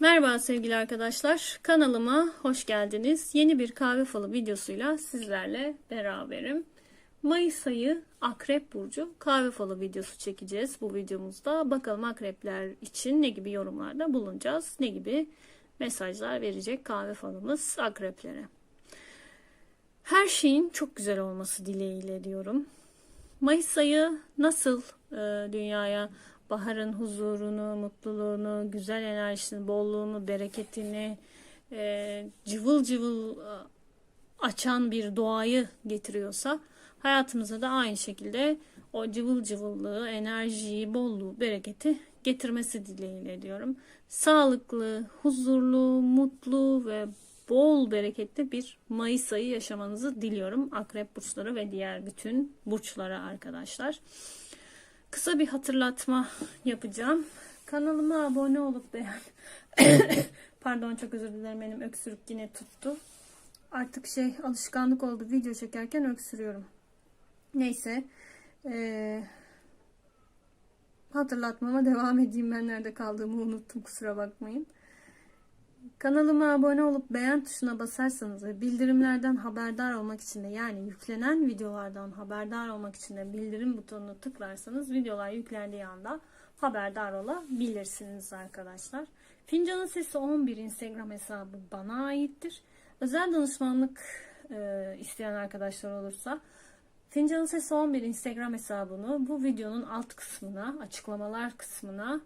Merhaba sevgili arkadaşlar. Kanalıma hoş geldiniz. Yeni bir kahve falı videosuyla sizlerle beraberim. Mayıs ayı Akrep Burcu kahve falı videosu çekeceğiz bu videomuzda. Bakalım akrepler için ne gibi yorumlarda bulunacağız, ne gibi mesajlar verecek kahve falımız akreplere. Her şeyin çok güzel olması dileğiyle diyorum. Mayıs ayı nasıl e, dünyaya baharın huzurunu, mutluluğunu, güzel enerjisini, bolluğunu, bereketini, e, cıvıl cıvıl e, açan bir doğayı getiriyorsa hayatımıza da aynı şekilde o cıvıl cıvıllığı, enerjiyi, bolluğu, bereketi getirmesi dileğiyle diyorum. Sağlıklı, huzurlu, mutlu ve bol bereketli bir Mayıs ayı yaşamanızı diliyorum. Akrep burçları ve diğer bütün burçlara arkadaşlar. Kısa bir hatırlatma yapacağım. Kanalıma abone olup beğen. Pardon çok özür dilerim benim öksürük yine tuttu. Artık şey alışkanlık oldu video çekerken öksürüyorum. Neyse. Ee, hatırlatmama devam edeyim. Ben nerede kaldığımı unuttum kusura bakmayın. Kanalıma abone olup beğen tuşuna basarsanız ve bildirimlerden haberdar olmak için de yani yüklenen videolardan haberdar olmak için de bildirim butonunu tıklarsanız videolar yüklendiği anda haberdar olabilirsiniz arkadaşlar. Fincanın Sesi 11 Instagram hesabı bana aittir. Özel danışmanlık e, isteyen arkadaşlar olursa Fincanın Sesi 11 Instagram hesabını bu videonun alt kısmına, açıklamalar kısmına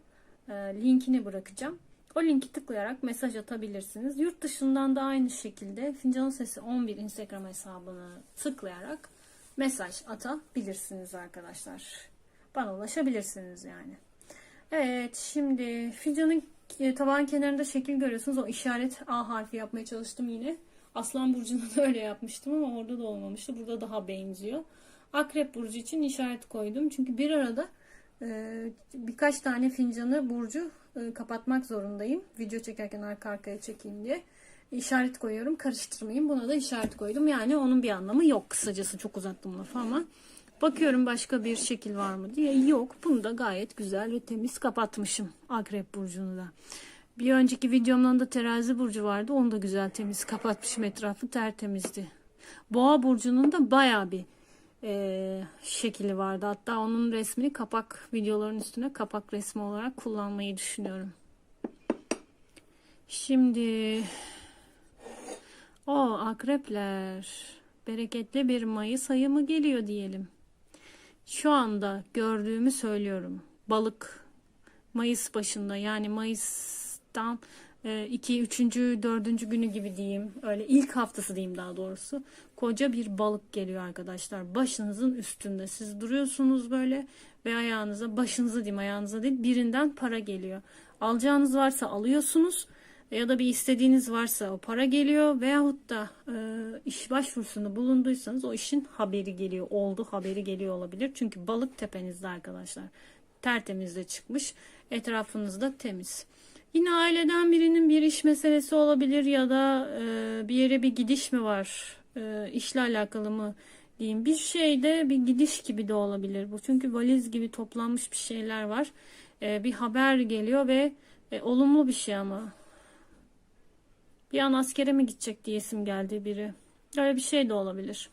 e, linkini bırakacağım. O linki tıklayarak mesaj atabilirsiniz. Yurt dışından da aynı şekilde Fincan Sesi 11 Instagram hesabını tıklayarak mesaj atabilirsiniz arkadaşlar. Bana ulaşabilirsiniz yani. Evet şimdi fincanın taban kenarında şekil görüyorsunuz. O işaret A harfi yapmaya çalıştım yine. Aslan burcunda da öyle yapmıştım ama orada da olmamıştı. Burada daha benziyor. Akrep burcu için işaret koydum. Çünkü bir arada e, birkaç tane fincanı burcu e, kapatmak zorundayım. Video çekerken arka arkaya çekeyim diye. İşaret koyuyorum. Karıştırmayayım. Buna da işaret koydum. Yani onun bir anlamı yok. Kısacası çok uzattım lafı ama. Bakıyorum başka bir şekil var mı diye. Yok. Bunu da gayet güzel ve temiz kapatmışım. Akrep burcunu da. Bir önceki videomdan da terazi burcu vardı. Onu da güzel temiz kapatmışım. Etrafı tertemizdi. Boğa burcunun da baya bir e, şekli vardı. Hatta onun resmini kapak videoların üstüne kapak resmi olarak kullanmayı düşünüyorum. Şimdi o akrepler bereketli bir Mayıs ayı mı geliyor diyelim. Şu anda gördüğümü söylüyorum. Balık Mayıs başında yani Mayıs'tan 2, 3. 4. günü gibi diyeyim. Öyle ilk haftası diyeyim daha doğrusu. Koca bir balık geliyor arkadaşlar. Başınızın üstünde. Siz duruyorsunuz böyle ve ayağınıza, başınıza diyeyim ayağınıza değil birinden para geliyor. Alacağınız varsa alıyorsunuz ya da bir istediğiniz varsa o para geliyor veyahut da e, iş başvurusunda bulunduysanız o işin haberi geliyor. Oldu haberi geliyor olabilir. Çünkü balık tepenizde arkadaşlar. Tertemizde çıkmış. Etrafınızda temiz. Yine aileden birinin bir iş meselesi olabilir ya da e, bir yere bir gidiş mi var? E, işle alakalı mı diyeyim. Bir şeyde bir gidiş gibi de olabilir bu. Çünkü valiz gibi toplanmış bir şeyler var. E, bir haber geliyor ve e, olumlu bir şey ama. Bir an askere mi gidecek diyesim geldi biri. Öyle bir şey de olabilir.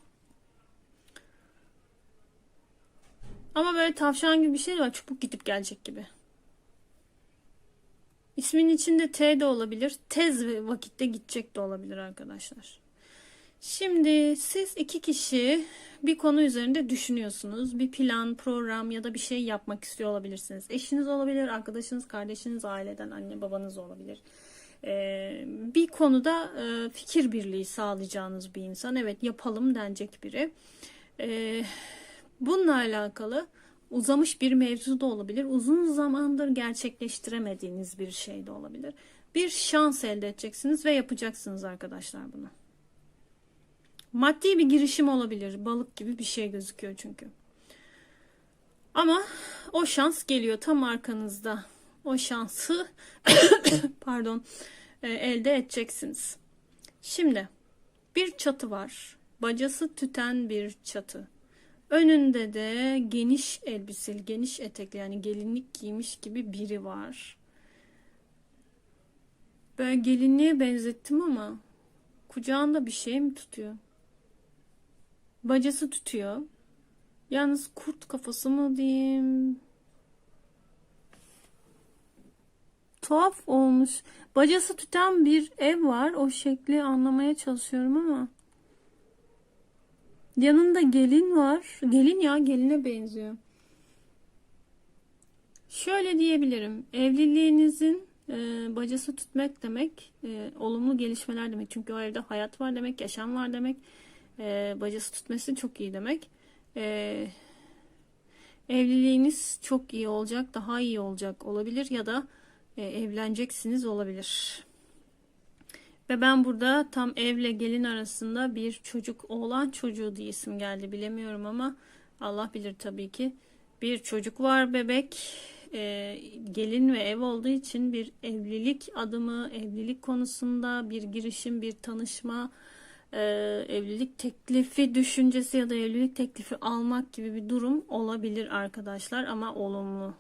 Ama böyle tavşan gibi bir şey var. Çubuk gidip gelecek gibi. İsmin içinde T de olabilir. Tez ve vakitte gidecek de olabilir arkadaşlar. Şimdi siz iki kişi bir konu üzerinde düşünüyorsunuz. Bir plan, program ya da bir şey yapmak istiyor olabilirsiniz. Eşiniz olabilir, arkadaşınız, kardeşiniz, aileden anne babanız olabilir. Ee, bir konuda e, fikir birliği sağlayacağınız bir insan. Evet yapalım denecek biri. Ee, bununla alakalı uzamış bir mevzu da olabilir. Uzun zamandır gerçekleştiremediğiniz bir şey de olabilir. Bir şans elde edeceksiniz ve yapacaksınız arkadaşlar bunu. Maddi bir girişim olabilir. Balık gibi bir şey gözüküyor çünkü. Ama o şans geliyor tam arkanızda. O şansı pardon e, elde edeceksiniz. Şimdi bir çatı var. Bacası tüten bir çatı. Önünde de geniş elbiseli, geniş etekli yani gelinlik giymiş gibi biri var. Böyle gelinliğe benzettim ama kucağında bir şey mi tutuyor? Bacası tutuyor. Yalnız kurt kafası mı diyeyim? Tuhaf olmuş. Bacası tutan bir ev var. O şekli anlamaya çalışıyorum ama. Yanında gelin var. Gelin ya geline benziyor. Şöyle diyebilirim. Evliliğinizin e, bacası tutmak demek e, olumlu gelişmeler demek. Çünkü o evde hayat var demek, yaşam var demek. E, bacası tutması çok iyi demek. E, evliliğiniz çok iyi olacak, daha iyi olacak olabilir ya da e, evleneceksiniz olabilir. Ve ben burada tam evle gelin arasında bir çocuk oğlan çocuğu diye isim geldi bilemiyorum ama Allah bilir tabii ki. Bir çocuk var bebek e, gelin ve ev olduğu için bir evlilik adımı evlilik konusunda bir girişim bir tanışma e, evlilik teklifi düşüncesi ya da evlilik teklifi almak gibi bir durum olabilir arkadaşlar ama olumlu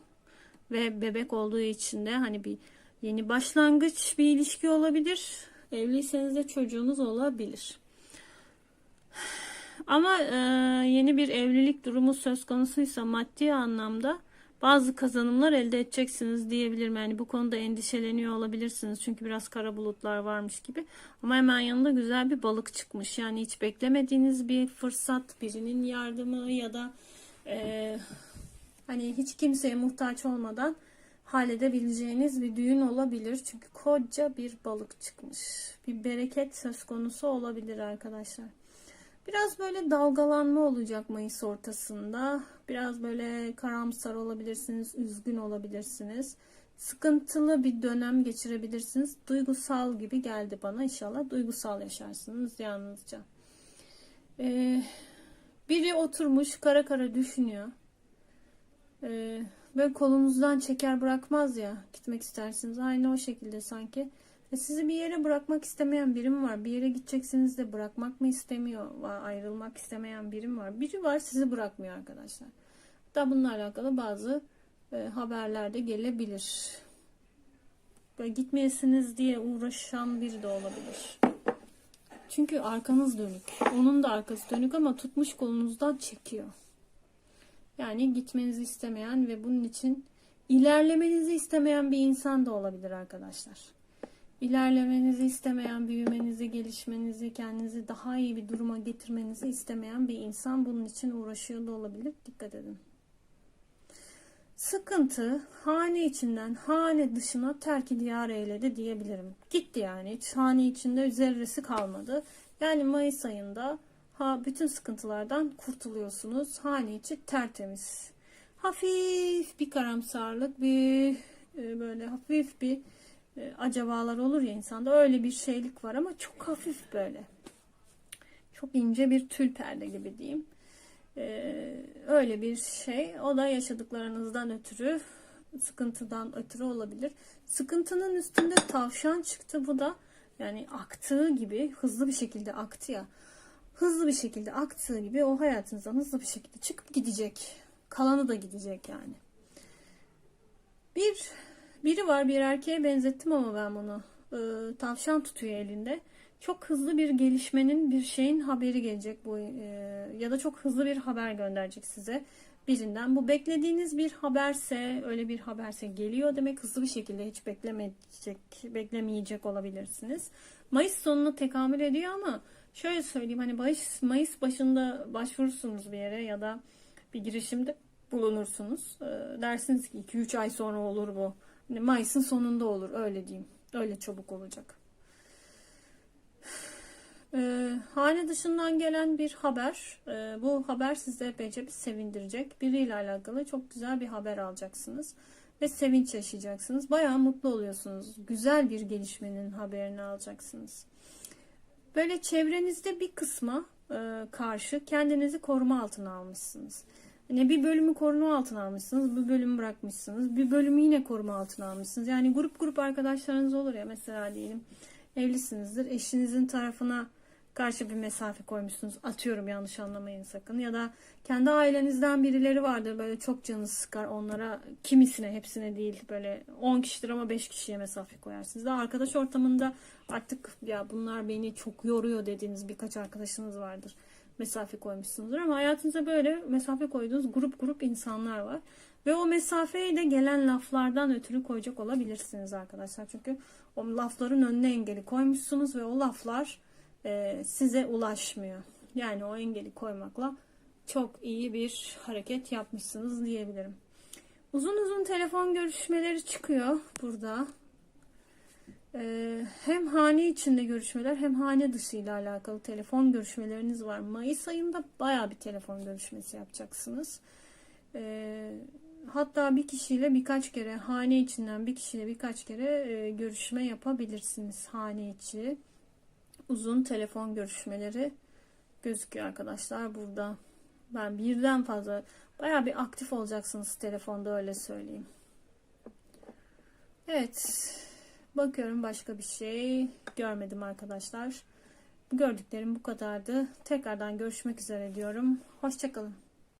ve bebek olduğu için de hani bir yeni başlangıç bir ilişki olabilir. Evliyseniz de çocuğunuz olabilir. Ama e, yeni bir evlilik durumu söz konusuysa maddi anlamda bazı kazanımlar elde edeceksiniz diyebilirim. Yani bu konuda endişeleniyor olabilirsiniz. Çünkü biraz kara bulutlar varmış gibi. Ama hemen yanında güzel bir balık çıkmış. Yani hiç beklemediğiniz bir fırsat, birinin yardımı ya da e, hani hiç kimseye muhtaç olmadan halledebileceğiniz bir düğün olabilir. Çünkü koca bir balık çıkmış. Bir bereket söz konusu olabilir arkadaşlar. Biraz böyle dalgalanma olacak Mayıs ortasında. Biraz böyle karamsar olabilirsiniz, üzgün olabilirsiniz. Sıkıntılı bir dönem geçirebilirsiniz. Duygusal gibi geldi bana. İnşallah duygusal yaşarsınız yalnızca. Ee, biri oturmuş kara kara düşünüyor. Ee, böyle kolunuzdan çeker bırakmaz ya. Gitmek istersiniz. Aynı o şekilde sanki. Ve sizi bir yere bırakmak istemeyen birim var. Bir yere gideceksiniz de bırakmak mı istemiyor? Ayrılmak istemeyen birim var. Biri var sizi bırakmıyor arkadaşlar. Da bununla alakalı bazı e, haberler de gelebilir. Böyle gitmeyesiniz diye uğraşan biri de olabilir. Çünkü arkanız dönük. Onun da arkası dönük ama tutmuş kolunuzdan çekiyor. Yani gitmenizi istemeyen ve bunun için ilerlemenizi istemeyen bir insan da olabilir arkadaşlar. İlerlemenizi istemeyen, büyümenizi, gelişmenizi, kendinizi daha iyi bir duruma getirmenizi istemeyen bir insan bunun için uğraşıyor da olabilir. Dikkat edin. Sıkıntı hane içinden hane dışına terk diyar eyledi diyebilirim. Gitti yani. Hiç hane içinde zerresi kalmadı. Yani Mayıs ayında ha bütün sıkıntılardan kurtuluyorsunuz. Hane içi tertemiz. Hafif bir karamsarlık, bir e, böyle hafif bir e, acabalar olur ya insanda öyle bir şeylik var ama çok hafif böyle. Çok ince bir tül perde gibi diyeyim. Ee, öyle bir şey. O da yaşadıklarınızdan ötürü, sıkıntıdan ötürü olabilir. Sıkıntının üstünde tavşan çıktı. Bu da yani aktığı gibi hızlı bir şekilde aktı ya. Hızlı bir şekilde aktığı gibi o hayatınızdan hızlı bir şekilde çıkıp gidecek. Kalanı da gidecek yani. Bir biri var bir erkeğe benzettim ama ben bunu. Ee, tavşan tutuyor elinde. Çok hızlı bir gelişmenin bir şeyin haberi gelecek bu e, ya da çok hızlı bir haber gönderecek size birinden. Bu beklediğiniz bir haberse öyle bir haberse geliyor demek hızlı bir şekilde hiç beklemeyecek beklemeyecek olabilirsiniz. Mayıs sonuna tekamül ediyor ama şöyle söyleyeyim hani Mayıs, Mayıs başında başvurursunuz bir yere ya da bir girişimde bulunursunuz. Ee, dersiniz ki 2-3 ay sonra olur bu. Hani Mayıs'ın sonunda olur öyle diyeyim. Öyle çabuk olacak. Ee, hane dışından gelen bir haber. Ee, bu haber sizi epeyce bir sevindirecek. Biriyle alakalı çok güzel bir haber alacaksınız. Ve sevinç yaşayacaksınız. Bayağı mutlu oluyorsunuz. Güzel bir gelişmenin haberini alacaksınız. Böyle çevrenizde bir kısma e, karşı kendinizi koruma altına almışsınız. Ne bir bölümü koruma altına almışsınız, bir bölümü bırakmışsınız, bir bölümü yine koruma altına almışsınız. Yani grup grup arkadaşlarınız olur ya mesela diyelim evlisinizdir, eşinizin tarafına karşı bir mesafe koymuşsunuz. Atıyorum yanlış anlamayın sakın. Ya da kendi ailenizden birileri vardır böyle çok canınız sıkar onlara kimisine hepsine değil böyle 10 kişidir ama 5 kişiye mesafe koyarsınız. Da arkadaş ortamında artık ya bunlar beni çok yoruyor dediğiniz birkaç arkadaşınız vardır. Mesafe koymuşsunuzdur ama hayatınıza böyle mesafe koyduğunuz grup grup insanlar var. Ve o mesafeyi de gelen laflardan ötürü koyacak olabilirsiniz arkadaşlar. Çünkü o lafların önüne engeli koymuşsunuz ve o laflar e, size ulaşmıyor. Yani o engeli koymakla çok iyi bir hareket yapmışsınız diyebilirim. Uzun uzun telefon görüşmeleri çıkıyor burada. Ee, hem hane içinde görüşmeler hem hane dışı ile alakalı telefon görüşmeleriniz var. Mayıs ayında baya bir telefon görüşmesi yapacaksınız. Ee, hatta bir kişiyle birkaç kere hane içinden bir kişiyle birkaç kere e, görüşme yapabilirsiniz hane içi. Uzun telefon görüşmeleri gözüküyor arkadaşlar burada. Ben birden fazla baya bir aktif olacaksınız telefonda öyle söyleyeyim. Evet. Bakıyorum başka bir şey görmedim arkadaşlar. Gördüklerim bu kadardı. Tekrardan görüşmek üzere diyorum. Hoşçakalın.